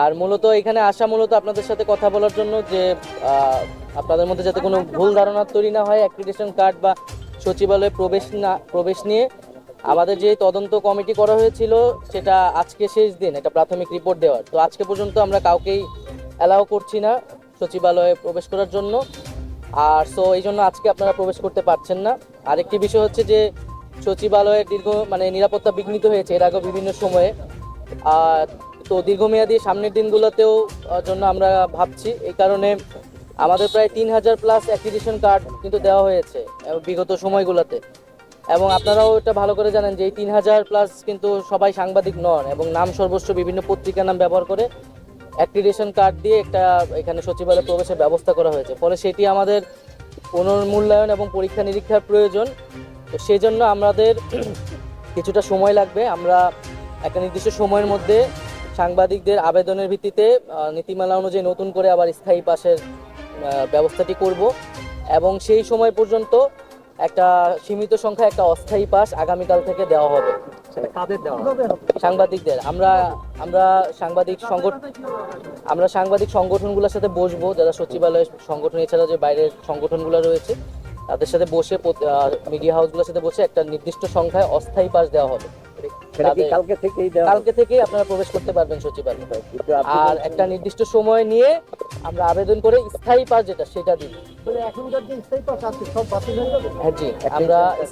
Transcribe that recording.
আর মূলত এখানে আসা মূলত আপনাদের সাথে কথা বলার জন্য যে আপনাদের মধ্যে যাতে কোনো ভুল ধারণা তৈরি না হয় অ্যাক্রিডিটেশন কার্ড বা সচিবালয়ে প্রবেশ না, প্রবেশ নিয়ে আমাদের যে তদন্ত কমিটি করা হয়েছিল, সেটা আজকে শেষ দিন এটা প্রাথমিক রিপোর্ট দেওয়ার। তো আজকে পর্যন্ত আমরা কাউকেই অ্যালাউ করছি না সচিবালয়ে প্রবেশ করার জন্য। আর সো এই জন্য আজকে আপনারা প্রবেশ করতে পারছেন না। আরেকটি বিষয় হচ্ছে যে সচিবালয়ের দীর্ঘ মানে নিরাপত্তা বিঘ্নিত হয়েছে এর আগেও বিভিন্ন সময়ে। তো দীর্ঘমেয়াদী সামনের দিনগুলোতেও জন্য আমরা ভাবছি। এই কারণে আমাদের প্রায় তিন হাজার প্লাস অ্যাক্রিডিশন কার্ড কিন্তু দেওয়া হয়েছে বিগত সময়গুলোতে। এবং আপনারাও এটা ভালো করে জানেন যে এই তিন হাজার প্লাস কিন্তু সবাই সাংবাদিক নন এবং নাম সর্বস্ব বিভিন্ন পত্রিকার নাম ব্যবহার করে অ্যাক্রিডিশন কার্ড দিয়ে একটা এখানে সচিবালয়ে প্রবেশের ব্যবস্থা করা হয়েছে। ফলে সেটি আমাদের পুনর্মূল্যায়ন এবং পরীক্ষা নিরীক্ষার প্রয়োজন। তো সেই জন্য আমাদের কিছুটা সময় লাগবে। আমরা একটা নির্দিষ্ট সময়ের মধ্যে সাংবাদিকদের আবেদনের ভিত্তিতে নীতিমালা অনুযায়ী নতুন করে আবার স্থায়ী পাশের ব্যবস্থাটি করব এবং সেই সময় পর্যন্ত একটা সীমিত সংখ্যা একটা অস্থায়ী পাস আগামীকাল থেকে দেওয়া হবে। দেওয়া হবে? সাংবাদিকদের। আমরা আমরা সাংবাদিক সংগঠন আমরা সাংবাদিক সংগঠনগুলোর সাথে বসবো যারা সচিবালয় সংগঠন এছাড়া যে বাইরের সংগঠনগুলো রয়েছে তাদের সাথে বসে মিডিয়া হাউসগুলোর সাথে বসে একটা নির্দিষ্ট সংখ্যায় অস্থায়ী পাস দেওয়া হবে। সেটা কি তাদের- কালকে থেকেই কালকে থেকেই আপনারা প্রবেশ করতে পারবেন সচিবালয়। আর একটা নির্দিষ্ট সময় নিয়ে আমরা আবেদন করে স্থায়ী পাস যেটা সেটা দিই। এখনকার যে স্থায়ী পাস আছে সব বাতিল হয়ে যাবে? হ্যাঁ জি। আমরা